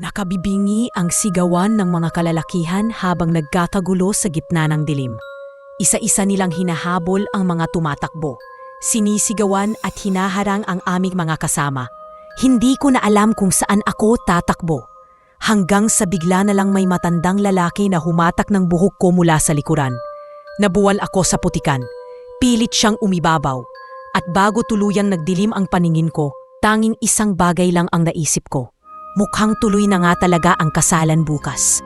Nakabibingi ang sigawan ng mga kalalakihan habang nagkakagulo sa gitna ng dilim. Isa-isa nilang hinahabol ang mga tumatakbo. Sinisigawan at hinaharang ang aming mga kasama. Hindi ko na alam kung saan ako tatakbo. Hanggang sa bigla na lang may matandang lalaki na humatak ng buhok ko mula sa likuran. Nabuwal ako sa putikan. Pilit siyang umibabaw. At bago tuluyang nagdilim ang paningin ko, tanging isang bagay lang ang naisip ko. Mukhang tuloy na nga talaga ang kasalan bukas.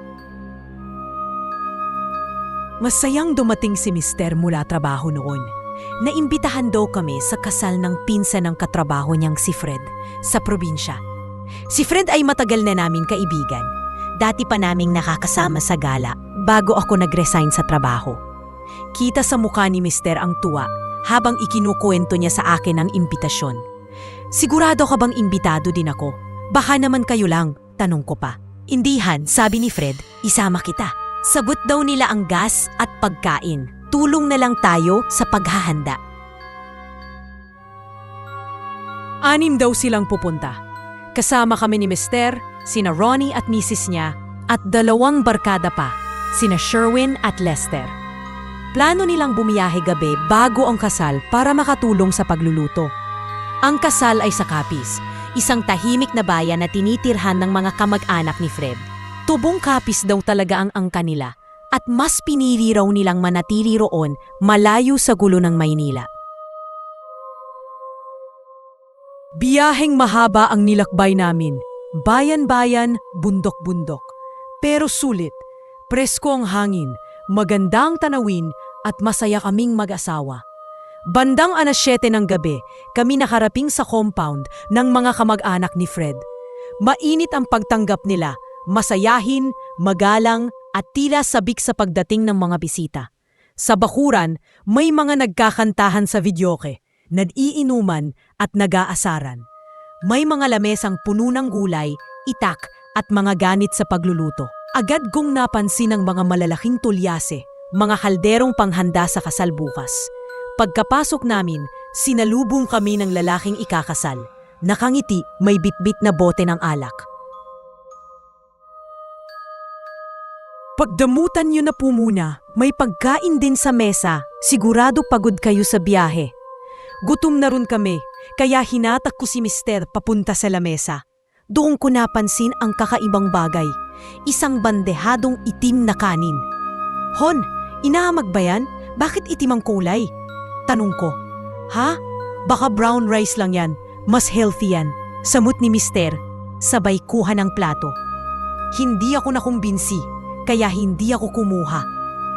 Masayang dumating si Mister mula trabaho noon. Naimbitahan daw kami sa kasal ng pinsan ng katrabaho niyang si Fred sa probinsya. Si Fred ay matagal na namin kaibigan. Dati pa naming nakakasama sa gala bago ako nag-resign sa trabaho. Kita sa mukha ni Mister ang tuwa habang ikinukuwento niya sa akin ang imbitasyon. Sigurado ka bang imbitado din ako? Baka naman kayo lang, tanong ko pa. Indihan, sabi ni Fred, isama kita. Sagot daw nila ang gas at pagkain. Tulong na lang tayo sa paghahanda. Anim daw silang pupunta. Kasama kami ni Mister, sina Ronnie at misis niya, at dalawang barkada pa, sina Sherwin at Lester. Plano nilang bumiyahe gabi bago ang kasal para makatulong sa pagluluto. Ang kasal ay sa Capiz, isang tahimik na bayan na tinitirhan ng mga kamag-anak ni Fred. Tubong Capiz daw talaga ang angka nila at mas pinili raw nilang manatili roon malayo sa gulo ng Maynila. Biyaheng mahaba ang nilakbay namin. Bayan-bayan, bundok-bundok. Pero sulit, presko ang hangin, magandang tanawin at masaya kaming mag-asawa. Bandang alas 7 ng gabi, kami nakaraping sa compound ng mga kamag-anak ni Fred. Mainit ang pagtanggap nila, masayahin, magalang at tila sabik sa pagdating ng mga bisita. Sa bakuran, may mga nagkakantahan sa videoke, nag-iinuman at nag-aasaran. May mga lamesang puno ng gulay, itak at mga ganit sa pagluluto. Agad kong napansin ang mga malalaking tulyase, mga kalderong panghanda sa kasal bukas. Pagkapasok namin, sinalubong kami ng lalaking ikakasal. Nakangiti, may bitbit na bote ng alak. Pagdamutan niyo na po muna, may pagkain din sa mesa, sigurado pagod kayo sa biyahe. Gutom na rin kami, kaya hinatak ko si Mister papunta sa lamesa. Doon ko napansin ang kakaibang bagay, isang bandehadong itim na kanin. Hon, inahamag ba yan? Bakit itim ang kulay? Tanong ko. Ha? Baka brown rice lang yan, mas healthy yan. Samot ni Mister, sabay kuha ng plato. Hindi ako nakumbinsi, kaya hindi ako kumuha.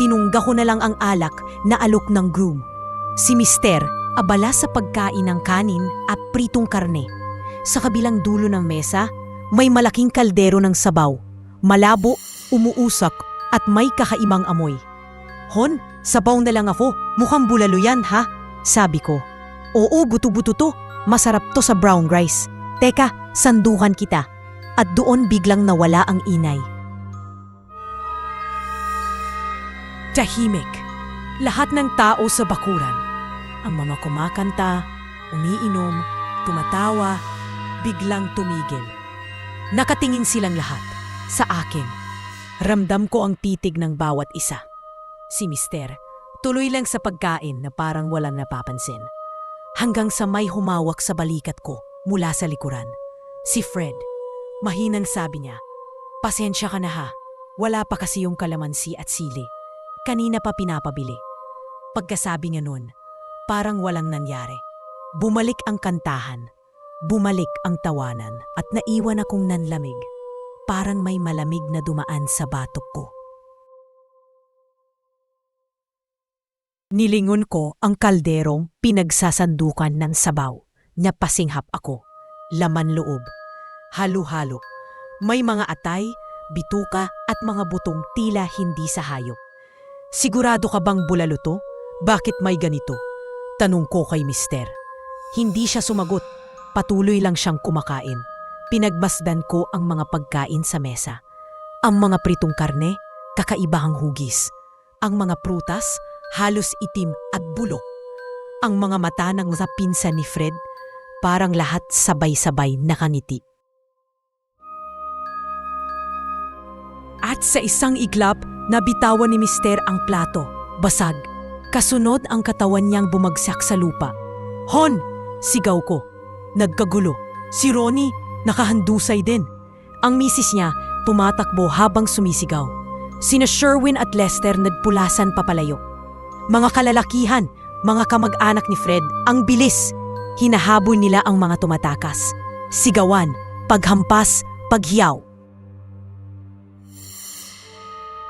Tinungga ko na lang ang alak na alok ng groom. Si Mister, abala sa pagkain ng kanin at pritong karne. Sa kabilang dulo ng mesa, may malaking kaldero ng sabaw. Malabo, umuusak at may kakaibang amoy. Hon, sabaw na lang ako. Mukhang bulalo yan, ha? Sabi ko. Oo, guto-buto to. Masarap to sa brown rice. Teka, sandukan kita. At doon biglang nawala ang inay. Tahimik. Lahat ng tao sa bakuran. Ang mga kumakanta, umiinom, tumatawa, biglang tumigil. Nakatingin silang lahat sa akin. Ramdam ko ang titig ng bawat isa. Si Mister, tuloy lang sa pagkain na parang walang napapansin. Hanggang sa may humawak sa balikat ko mula sa likuran. Si Fred, mahinang sabi niya, Pasensya ka na ha, wala pa kasi yung kalamansi at sili. Kanina pa pinapabili. Pagkasabi niya nun, parang walang nangyari. Bumalik ang kantahan, bumalik ang tawanan at naiwan akong nanlamig. Parang may malamig na dumaan sa batok ko. Nilingon ko ang kalderong pinagsasandukan ng sabaw. Napasinghap ako. Laman loob. Halo-halo. May mga atay, bituka at mga butong tila hindi sa hayop. Sigurado ka bang bulalo to? Bakit may ganito? Tanong ko kay mister. Hindi siya sumagot. Patuloy lang siyang kumakain. Pinagmasdan ko ang mga pagkain sa mesa. Ang mga pritong karne, kakaibahang hugis. Ang mga prutas, halos itim at bulok. Ang mga mata ng sa pinsan ni Fred, parang lahat sabay-sabay nakangiti. At sa isang iglap, nabitawan ni Mister ang plato. Basag. Kasunod ang katawan niyang bumagsak sa lupa. Hon! Sigaw ko. Nagkagulo. Si Ronnie, nakahandusay din. Ang misis niya, tumatakbo habang sumisigaw. Sina Sherwin at Lester nagpulasan papalayo. Mga kalalakihan, mga kamag-anak ni Fred, ang bilis. Hinahabol nila ang mga tumatakas. Sigawan, paghampas, paghiyaw.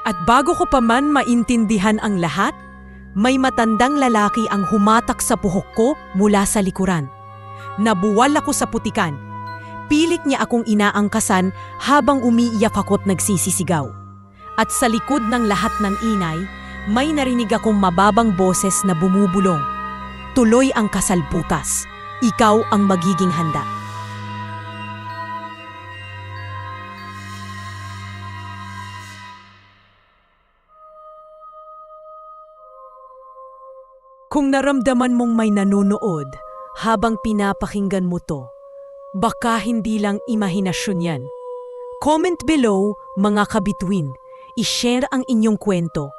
At bago ko pa man maintindihan ang lahat, may matandang lalaki ang humatak sa puhok ko mula sa likuran. Nabuwal ako sa putikan. Pilit niya akong inaangkasan habang umiiyak ako't nagsisisigaw. At sa likod ng lahat ng inay, may narinig akong mababang boses na bumubulong. Tuloy ang kasal bukas. Ikaw ang magiging handa. Kung naramdaman mong may nanonood habang pinapakinggan mo to, baka hindi lang imahinasyon yan. Comment below, mga kabituin. I-share ang inyong kwento.